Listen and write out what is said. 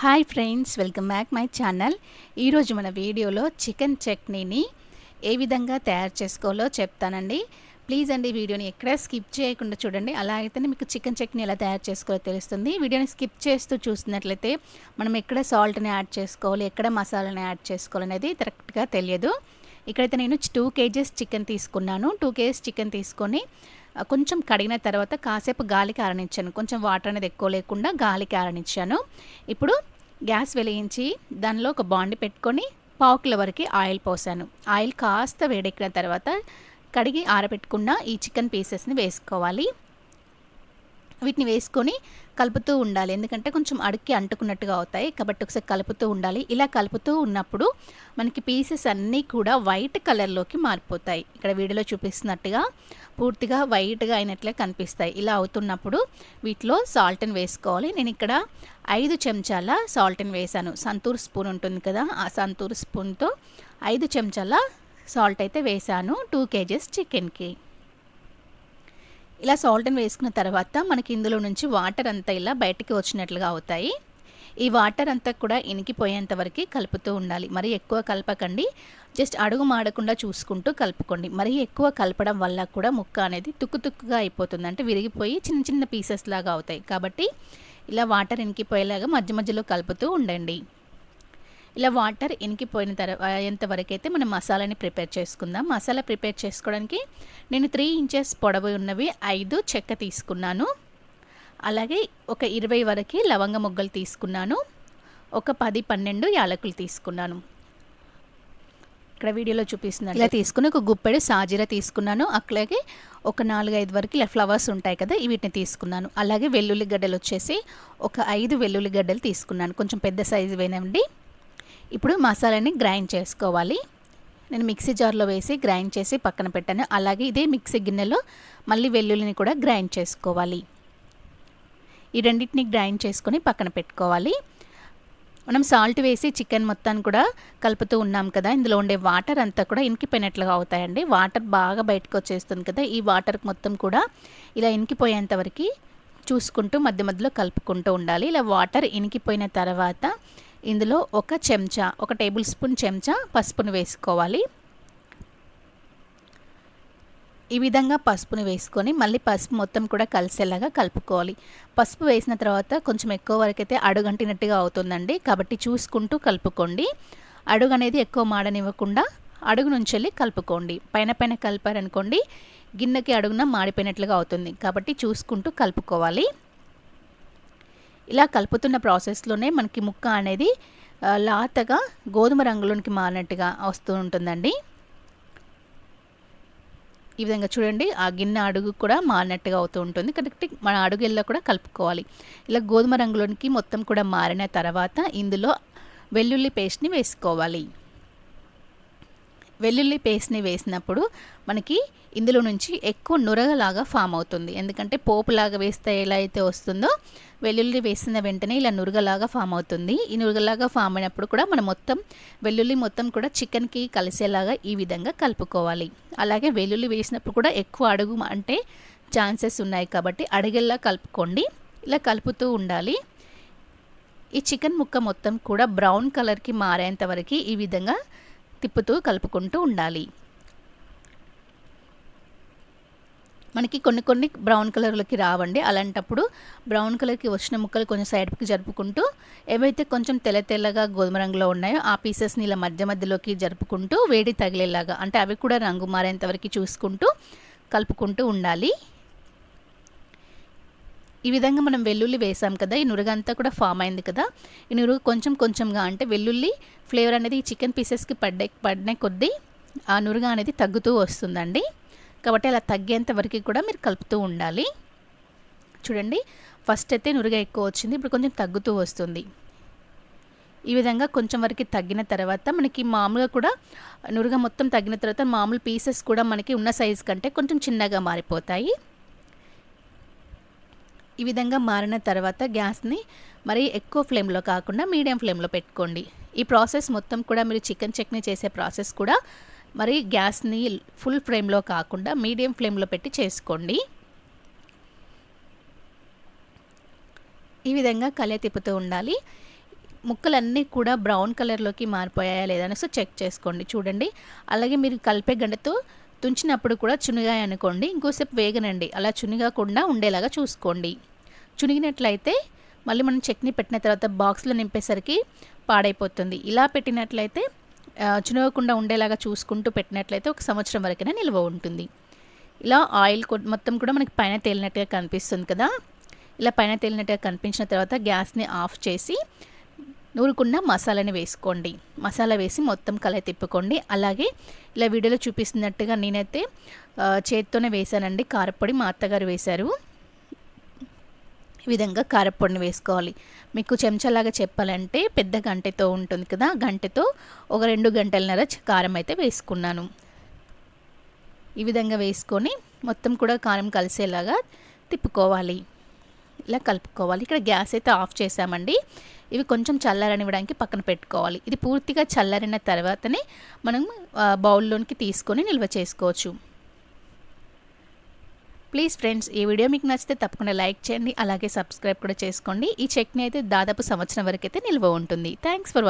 Hi friends welcome back my channel. ఈరోజు మన వీడియోలో చికెన్ చట్నీని ఏ విధంగా తయారు చేసుకోవాలో చెప్తానండి. ప్లీజ్ అండి వీడియోని ఎక్కడ స్కిప్ చేయకుండా చూడండి. అలా అయితేనే మీకు చికెన్ చట్నీ ఎలా తయారు చేసుకోవాలో తెలుస్తుంది. వీడియోని స్కిప్ చేస్తూ చూస్తున్నట్లయితే మనం ఎక్కడ సాల్ట్ని యాడ్ చేసుకోవాలి ఎక్కడ మసాలాని యాడ్ చేసుకోవాలనేది కరెక్ట్గా తెలియదు. ఇక్కడైతే నేను టూ కేజెస్ చికెన్ తీసుకున్నాను. టూ కేజెస్ చికెన్ తీసుకొని కొంచెం కడిగిన తర్వాత కాసేపు గాలికి ఆరనిచ్చాను. కొంచెం వాటర్ అనేది ఎక్కువ లేకుండా గాలికి ఆరనిచ్చాను. ఇప్పుడు గ్యాస్ వెలిగించి దానిలో ఒక బాండి పెట్టుకొని పావు వరకు ఆయిల్ పోసాను. ఆయిల్ కాస్త వేడెక్కిన తర్వాత కడిగి ఆరబెట్టుకున్న ఈ చికెన్ పీసెస్ని వేసుకోవాలి. వీటిని వేసుకొని కలుపుతూ ఉండాలి. ఎందుకంటే కొంచెం అడుక్కి అంటుకున్నట్టుగా అవుతాయి. కాబట్టి ఒకసారి కలుపుతూ ఉండాలి. ఇలా కలుపుతూ ఉన్నప్పుడు మనకి పీసెస్ అన్నీ కూడా వైట్ కలర్లోకి మారిపోతాయి. ఇక్కడ వీడియోలో చూపిస్తున్నట్టుగా పూర్తిగా వైట్గా అయినట్లే కనిపిస్తాయి. ఇలా అవుతున్నప్పుడు వీటిలో సాల్ట్ని వేసుకోవాలి. నేను ఇక్కడ ఐదు చెంచాల సాల్ట్ని వేసాను సంతూర్ స్పూన్ ఉంటుంది కదా ఆ సంతూర్ స్పూన్తో ఐదు చెంచాల సాల్ట్ అయితే వేసాను టూ కేజెస్ చికెన్కి ఇలా సాల్ట్ని వేసుకున్న తర్వాత మనకి ఇందులో నుంచి వాటర్ అంతా ఇలా బయటికి వచ్చినట్లుగా అవుతాయి. ఈ వాటర్ అంతా కూడా ఇనికిపోయేంత వరకు కలుపుతూ ఉండాలి. మరి ఎక్కువ కలపకండి. జస్ట్ అడుగు మాడకుండా చూసుకుంటూ కలుపుకోండి. మరి ఎక్కువ కలపడం వల్ల కూడా ముక్క అనేది తుక్కు తుక్కుగా అయిపోతుంది. అంటే విరిగిపోయి చిన్న చిన్న పీసెస్ లాగా అవుతాయి. కాబట్టి ఇలా వాటర్ ఇనికిపోయేలాగా మధ్య మధ్యలో కలుపుతూ ఉండండి. ఇలా వాటర్ ఇనికిపోయిన తర్వాత ఎంతవరకు అయితే మనం మసాలాని ప్రిపేర్ చేసుకుందాం. మసాలా ప్రిపేర్ చేసుకోవడానికి నేను త్రీ ఇంచెస్ పొడవు ఉన్నవి ఐదు చెక్క తీసుకున్నాను. అలాగే ఒక ఇరవై వరకు లవంగ మొగ్గలు తీసుకున్నాను. ఒక పది పన్నెండు యాలకులు తీసుకున్నాను. ఇక్కడ వీడియోలో చూపిస్తున్నాను ఇలా తీసుకుని ఒక గుప్పెడు సాజీర తీసుకున్నాను. అట్లాగే ఒక నాలుగైదు వరకు ఇలా ఫ్లవర్స్ ఉంటాయి కదా వీటిని తీసుకున్నాను. అలాగే వెల్లుల్లిగడ్డలు వచ్చేసి ఒక ఐదు వెల్లుల్లిగడ్డలు తీసుకున్నాను. కొంచెం పెద్ద సైజు వేనండి. ఇప్పుడు మసాలాని గ్రైండ్ చేసుకోవాలి. నేను మిక్సీ జార్లో వేసి గ్రైండ్ చేసి పక్కన పెట్టాను. అలాగే ఇదే మిక్సీ గిన్నెలో మళ్ళీ వెల్లుల్లిని కూడా గ్రైండ్ చేసుకోవాలి. ఈ రెండింటిని గ్రైండ్ చేసుకొని పక్కన పెట్టుకోవాలి. మనం సాల్ట్ వేసి చికెన్ మొత్తాన్ని కూడా కలుపుతూ ఉన్నాం కదా ఇందులో ఉండే వాటర్ అంతా కూడా ఇనికిపోయినట్లుగా అవుతాయండి. వాటర్ బాగా బయటకు వచ్చేస్తుంది కదా ఈ వాటర్ మొత్తం కూడా ఇలా ఇనికిపోయేంత వరకు చూసుకుంటూ మధ్య మధ్యలో కలుపుకుంటూ ఉండాలి. ఇలా వాటర్ ఇనికిపోయిన తర్వాత ఇందులో ఒక చెంచా ఒక టేబుల్ స్పూన్ చెంచా పసుపును వేసుకోవాలి. ఈ విధంగా పసుపుని వేసుకొని మళ్ళీ పసుపు మొత్తం కూడా కలిసేలాగా కలుపుకోవాలి. పసుపు వేసిన తర్వాత కొంచెం ఎక్కువ వరకు అయితే అడుగంటినట్టుగా అవుతుందండి. కాబట్టి చూసుకుంటూ కలుపుకోండి. అడుగు అనేది ఎక్కువ మాడనివ్వకుండా అడుగు నుంచి వెళ్ళి కలుపుకోండి. పైన పైన కలిపారనుకోండి గిన్నెకి అడుగున మాడిపోయినట్లుగా అవుతుంది. కాబట్టి చూసుకుంటూ కలుపుకోవాలి. ఇలా కలుపుతున్న ప్రాసెస్లోనే మనకి ముక్క అనేది లాతగా గోధుమ రంగులోనికి మారినట్టుగా వస్తూ ఉంటుందండి. ఈ విధంగా చూడండి ఆ గిన్నె అడుగు కూడా మారినట్టుగా అవుతూ ఉంటుంది. కరెక్ట్ మన అడుగుల్లో కూడా కలుపుకోవాలి. ఇలా గోధుమ రంగులోనికి మొత్తం కూడా మారిన తర్వాత ఇందులో వెల్లుల్లి పేస్ట్ని వేసుకోవాలి. వెల్లుల్లి పేస్ట్ని వేసినప్పుడు మనకి ఇందులో నుంచి ఎక్కువ నురగలాగా ఫామ్ అవుతుంది. ఎందుకంటే పోపులాగా వేస్తే ఎలా అయితే వస్తుందో వెల్లుల్లి వేసిన వెంటనే ఇలా నురగలాగా ఫామ్ అవుతుంది. ఈ నురగలాగా ఫామ్ అయినప్పుడు కూడా మనం మొత్తం వెల్లుల్లి మొత్తం కూడా చికెన్కి కలిసేలాగా ఈ విధంగా కలుపుకోవాలి. అలాగే వెల్లుల్లి వేసినప్పుడు కూడా ఎక్కువ అడుగు అంటే ఛాన్సెస్ ఉన్నాయి కాబట్టి అడిగేలా కలుపుకోండి. ఇలా కలుపుతూ ఉండాలి. ఈ చికెన్ ముక్క మొత్తం కూడా బ్రౌన్ కలర్కి మారేంత వరకు ఈ విధంగా తిప్పుతూ కలుపుకుంటూ ఉండాలి. మనకి కొన్ని కొన్ని బ్రౌన్ కలర్లోకి రావండి. అలాంటప్పుడు బ్రౌన్ కలర్కి వచ్చిన ముక్కలు కొంచెం సైడ్కి జరుపుకుంటూ ఏవైతే కొంచెం తెల్ల తెల్లగా గోధుమ రంగులో ఉన్నాయో ఆ పీసెస్ని ఇలా మధ్య మధ్యలోకి జరుపుకుంటూ వేడి తగిలేలాగా అంటే అవి కూడా రంగు మారేంత వరకు చూసుకుంటూ కలుపుకుంటూ ఉండాలి. ఈ విధంగా మనం వెల్లుల్లి వేసాం కదా ఈ నురగంతా కూడా ఫామ్ అయింది కదా ఈ నురుగు కొంచెం కొంచెంగా అంటే వెల్లుల్లి ఫ్లేవర్ అనేది ఈ చికెన్ పీసెస్కి పడ్డే పడిన కొద్దీ ఆ నురుగ అనేది తగ్గుతూ వస్తుందండి. కాబట్టి అలా తగ్గేంత వరకు కూడా మీరు కలుపుతూ ఉండాలి. చూడండి ఫస్ట్ అయితే నురుగ ఎక్కువ వచ్చింది ఇప్పుడు కొంచెం తగ్గుతూ వస్తుంది. ఈ విధంగా కొంచెం వరకు తగ్గిన తర్వాత మనకి మామూలుగా కూడా నురుగ మొత్తం తగ్గిన తర్వాత మామూలు పీసెస్ కూడా మనకి ఉన్న సైజ్ కంటే కొంచెం చిన్నగా మారిపోతాయి. ఈ విధంగా మారిన తర్వాత గ్యాస్ని మరి ఎక్కువ ఫ్లేమ్లో కాకుండా మీడియం ఫ్లేమ్లో పెట్టుకోండి. ఈ ప్రాసెస్ మొత్తం కూడా మీరు చికెన్ చట్నీ చేసే ప్రాసెస్ కూడా మరి గ్యాస్ని ఫుల్ ఫ్లేమ్లో కాకుండా మీడియం ఫ్లేమ్లో పెట్టి చేసుకోండి. ఈ విధంగా కలయ తిప్పుతూ ఉండాలి. ముక్కలన్నీ కూడా బ్రౌన్ కలర్లోకి మారిపోయాయా లేదా చెక్ చేసుకోండి. చూడండి. అలాగే మీరు కలిపే గంటతో తుంచినప్పుడు కూడా చునిగాయ అనుకోండి ఇంకోసేపు వేగనండి. అలా చునిగాకుండా ఉండేలాగా చూసుకోండి. చునిగినట్లయితే మళ్ళీ మనం చట్నీ పెట్టిన తర్వాత బాక్స్లో నింపేసరికి పాడైపోతుంది. ఇలా పెట్టినట్లయితే చునగకుండా ఉండేలాగా చూసుకుంటూ పెట్టినట్లయితే ఒక సంవత్సరం వరకైనా నిల్వ ఉంటుంది. ఇలా ఆయిల్ మొత్తం కూడా మనకి పైన తేలినట్టుగా కనిపిస్తుంది కదా? ఇలా పైన తేలినట్టుగా కనిపించిన తర్వాత గ్యాస్ని ఆఫ్ చేసి నూరుకున్న మసాలాని వేసుకోండి. మసాలా వేసి మొత్తం కలయి తిప్పుకోండి. అలాగే ఇలా వీడియోలో చూపిస్తున్నట్టుగా నేనైతే చేత్తోనే వేశానండి. కారపొడి మా అత్తగారు వేశారు. ఈ విధంగా కారపొడిని వేసుకోవాలి. మీకు చెంచాలాగా చెప్పాలంటే పెద్ద గంటెతో ఉంటుంది కదా గంటెతో ఒక రెండు గంటలన్నర కారం అయితే వేసుకున్నాను. ఈ విధంగా వేసుకొని మొత్తం కూడా కారం కలిసేలాగా తిప్పుకోవాలి. ఇలా కలుపుకోవాలి. ఇక్కడ గ్యాస్ అయితే ఆఫ్ చేసామండి ఇవి కొంచెం చల్లారనివ్వడానికి పక్కన పెట్టుకోవాలి. ఇది పూర్తిగా చల్లారిన తర్వాతనే మనం బౌల్లోనికి తీసుకొని నిల్వ చేసుకోవచ్చు. ప్లీజ్ ఫ్రెండ్స్ ఈ వీడియో మీకు నచ్చితే తప్పకుండా లైక్ చేయండి. అలాగే సబ్స్క్రైబ్ కూడా చేసుకోండి. ఈ చట్నీ అయితే దాదాపు సంవత్సరం వరకు అయితే నిల్వ ఉంటుంది. Thanks for